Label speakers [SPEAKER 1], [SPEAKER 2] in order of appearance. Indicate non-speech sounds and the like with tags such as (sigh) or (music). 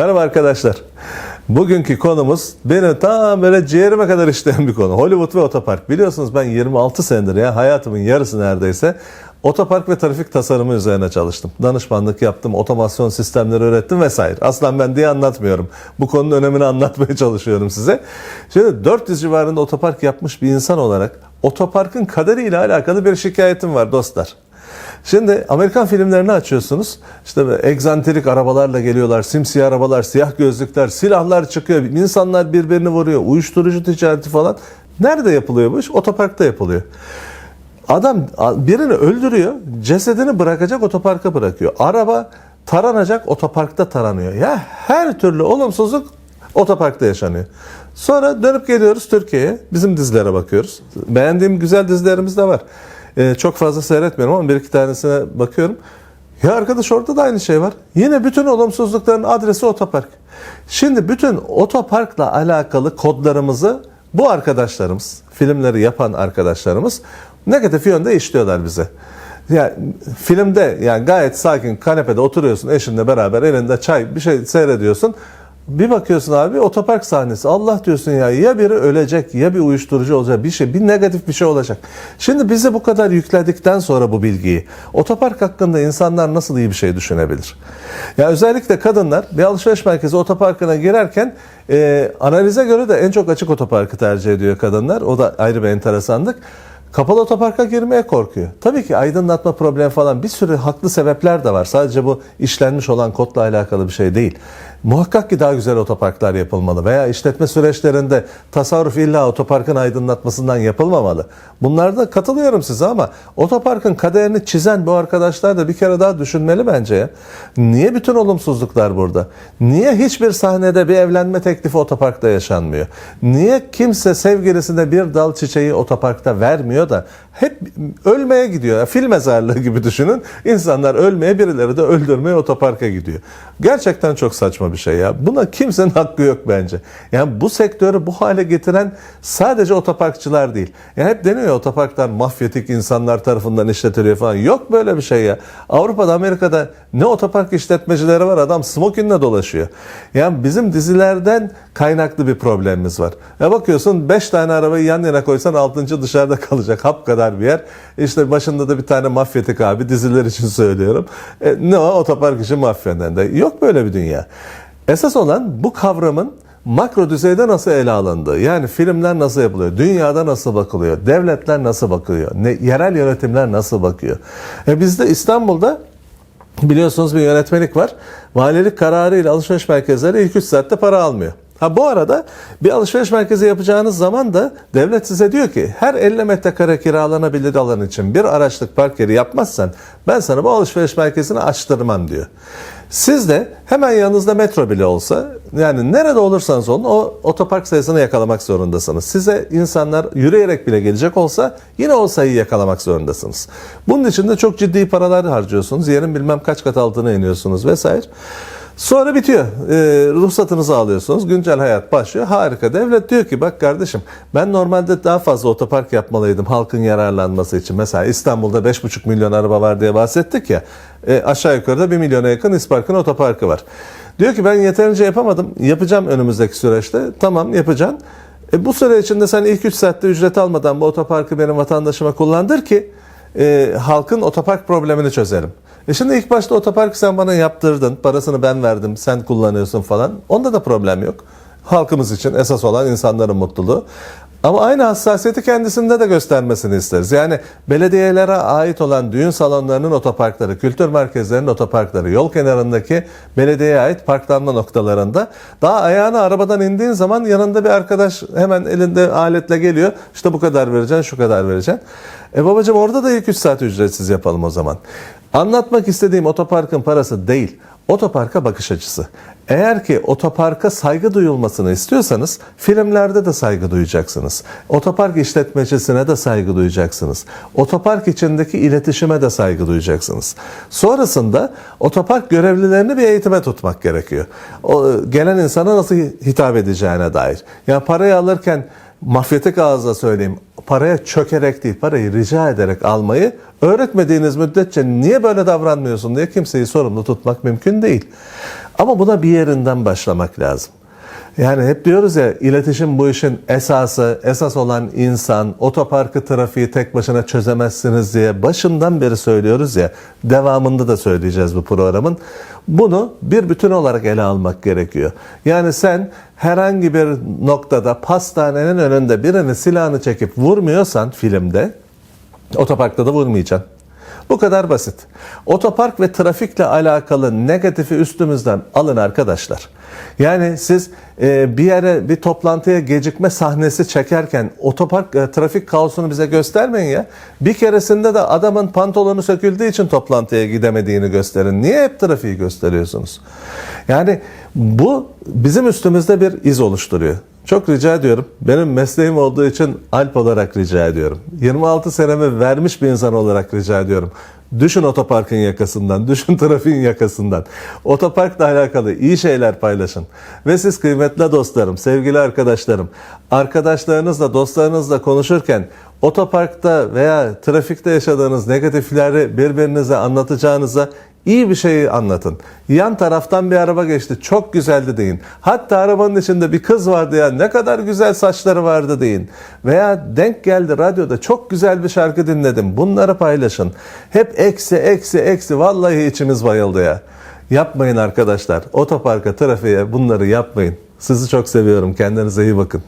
[SPEAKER 1] Merhaba arkadaşlar. Bugünkü konumuz beni tam böyle ciğerime kadar işleyen bir konu. Hollywood ve otopark. Biliyorsunuz ben 26 senedir ya hayatımın yarısı neredeyse otopark ve trafik tasarımı üzerine çalıştım. Danışmanlık yaptım, otomasyon sistemleri öğrettim vesaire. Aslan ben diye anlatmıyorum. Bu konunun önemini anlatmaya çalışıyorum size. Şimdi 400 civarında otopark yapmış bir insan olarak otoparkın kaderiyle alakalı bir şikayetim var dostlar. Şimdi Amerikan filmlerini açıyorsunuz. İşte egzantrik arabalarla geliyorlar. Simsiyah arabalar, siyah gözlükler, silahlar çıkıyor. İnsanlar birbirini vuruyor. Uyuşturucu ticareti falan. Nerede yapılıyor bu? Otoparkta yapılıyor. Adam birini öldürüyor. Cesedini bırakacak otoparka bırakıyor. Araba taranacak otoparkta taranıyor. Ya her türlü olumsuzluk otoparkta yaşanıyor. Sonra dönüp geliyoruz Türkiye'ye. Bizim dizilere bakıyoruz. Beğendiğim güzel dizilerimiz de var. Ee, çok fazla seyretmiyorum ama bir iki tanesine bakıyorum. Ya arkadaş orada da aynı şey var. Yine bütün olumsuzlukların adresi otopark. Şimdi bütün otoparkla alakalı kodlarımızı bu arkadaşlarımız, filmleri yapan arkadaşlarımız negatif yönde işliyorlar bize. Yani filmde yani gayet sakin kanepede oturuyorsun eşinle beraber elinde çay bir şey seyrediyorsun. Bir bakıyorsun abi otopark sahnesi. Allah diyorsun ya ya biri ölecek ya bir uyuşturucu olacak bir şey bir negatif bir şey olacak. Şimdi bize bu kadar yükledikten sonra bu bilgiyi otopark hakkında insanlar nasıl iyi bir şey düşünebilir? Ya özellikle kadınlar bir alışveriş merkezi otoparkına girerken e, analize göre de en çok açık otoparkı tercih ediyor kadınlar. O da ayrı bir enteresanlık. Kapalı otoparka girmeye korkuyor. Tabii ki aydınlatma problemi falan bir sürü haklı sebepler de var. Sadece bu işlenmiş olan kodla alakalı bir şey değil. Muhakkak ki daha güzel otoparklar yapılmalı veya işletme süreçlerinde tasarruf illa otoparkın aydınlatmasından yapılmamalı. Bunlarda katılıyorum size ama otoparkın kaderini çizen bu arkadaşlar da bir kere daha düşünmeli bence. Niye bütün olumsuzluklar burada? Niye hiçbir sahnede bir evlenme teklifi otoparkta yaşanmıyor? Niye kimse sevgilisine bir dal çiçeği otoparkta vermiyor da hep ölmeye gidiyor. Fil mezarlığı gibi düşünün. İnsanlar ölmeye birileri de öldürmeye otoparka gidiyor. Gerçekten çok saçma bir şey ya. Buna kimsenin hakkı yok bence. Yani bu sektörü bu hale getiren sadece otoparkçılar değil. Yani hep deniyor ya otoparklar mafyatik insanlar tarafından işletiliyor falan. Yok böyle bir şey ya. Avrupa'da Amerika'da ne otopark işletmecileri var adam smokinle dolaşıyor. Yani bizim dizilerden kaynaklı bir problemimiz var. Ya bakıyorsun 5 tane arabayı yan yana koysan 6. dışarıda kalacak. Hap kadar bir yer. İşte başında da bir tane mafyatik abi diziler için söylüyorum. E, ne o otopark işi mafyadan da. Yok böyle bir dünya. Esas olan bu kavramın makro düzeyde nasıl ele alındığı, yani filmler nasıl yapılıyor, dünyada nasıl bakılıyor, devletler nasıl bakıyor, ne, yerel yönetimler nasıl bakıyor. E bizde İstanbul'da biliyorsunuz bir yönetmelik var. Valilik kararı ile alışveriş merkezleri ilk 3 saatte para almıyor. Ha bu arada bir alışveriş merkezi yapacağınız zaman da devlet size diyor ki her 50 metrekare kiralanabilir alan için bir araçlık park yeri yapmazsan ben sana bu alışveriş merkezini açtırmam diyor. Siz de hemen yanınızda metro bile olsa yani nerede olursanız olun o otopark sayısını yakalamak zorundasınız. Size insanlar yürüyerek bile gelecek olsa yine o sayıyı yakalamak zorundasınız. Bunun için de çok ciddi paralar harcıyorsunuz. Yerin bilmem kaç kat altına iniyorsunuz vesaire. Sonra bitiyor. E, ruhsatınızı alıyorsunuz. Güncel hayat başlıyor. Harika. Devlet diyor ki bak kardeşim ben normalde daha fazla otopark yapmalıydım halkın yararlanması için. Mesela İstanbul'da 5,5 milyon araba var diye bahsettik ya. E, aşağı yukarıda 1 milyona yakın İspark'ın otoparkı var. Diyor ki ben yeterince yapamadım. Yapacağım önümüzdeki süreçte. Tamam yapacaksın. E, bu süre içinde sen ilk 3 saatte ücret almadan bu otoparkı benim vatandaşıma kullandır ki e, halkın otopark problemini çözelim. E şimdi ilk başta otoparkı sen bana yaptırdın, parasını ben verdim, sen kullanıyorsun falan. Onda da problem yok. Halkımız için esas olan insanların mutluluğu. Ama aynı hassasiyeti kendisinde de göstermesini isteriz. Yani belediyelere ait olan düğün salonlarının otoparkları, kültür merkezlerinin otoparkları, yol kenarındaki belediyeye ait parklanma noktalarında daha ayağını arabadan indiğin zaman yanında bir arkadaş hemen elinde aletle geliyor. İşte bu kadar vereceksin, şu kadar vereceksin. E babacığım orada da ilk 3 saat ücretsiz yapalım o zaman. Anlatmak istediğim otoparkın parası değil, otoparka bakış açısı. Eğer ki otoparka saygı duyulmasını istiyorsanız filmlerde de saygı duyacaksınız. Otopark işletmecisine de saygı duyacaksınız. Otopark içindeki iletişime de saygı duyacaksınız. Sonrasında otopark görevlilerini bir eğitime tutmak gerekiyor. O, gelen insana nasıl hitap edeceğine dair. Yani parayı alırken mafyatik ağızla söyleyeyim paraya çökerek değil parayı rica ederek almayı öğretmediğiniz müddetçe niye böyle davranmıyorsun diye kimseyi sorumlu tutmak mümkün değil. Ama buna bir yerinden başlamak lazım. Yani hep diyoruz ya iletişim bu işin esası, esas olan insan, otoparkı trafiği tek başına çözemezsiniz diye başından beri söylüyoruz ya, devamında da söyleyeceğiz bu programın. Bunu bir bütün olarak ele almak gerekiyor. Yani sen herhangi bir noktada pastanenin önünde birini silahını çekip vurmuyorsan filmde, otoparkta da vurmayacaksın. Bu kadar basit. Otopark ve trafikle alakalı negatifi üstümüzden alın arkadaşlar. Yani siz e, bir yere bir toplantıya gecikme sahnesi çekerken otopark e, trafik kaosunu bize göstermeyin ya. Bir keresinde de adamın pantolonu söküldüğü için toplantıya gidemediğini gösterin. Niye hep trafiği gösteriyorsunuz? Yani bu bizim üstümüzde bir iz oluşturuyor. Çok rica ediyorum. Benim mesleğim olduğu için Alp olarak rica ediyorum. 26 senemi vermiş bir insan olarak rica ediyorum. Düşün otoparkın yakasından, (laughs) düşün trafiğin yakasından. Otoparkla alakalı iyi şeyler paylaşın. Ve siz kıymetli dostlarım, sevgili arkadaşlarım, arkadaşlarınızla, dostlarınızla konuşurken otoparkta veya trafikte yaşadığınız negatifleri birbirinize anlatacağınıza İyi bir şeyi anlatın. Yan taraftan bir araba geçti. Çok güzeldi deyin. Hatta arabanın içinde bir kız vardı ya ne kadar güzel saçları vardı deyin. Veya denk geldi radyoda çok güzel bir şarkı dinledim. Bunları paylaşın. Hep eksi eksi eksi vallahi içimiz bayıldı ya. Yapmayın arkadaşlar. Otoparka, trafiğe bunları yapmayın. Sizi çok seviyorum. Kendinize iyi bakın.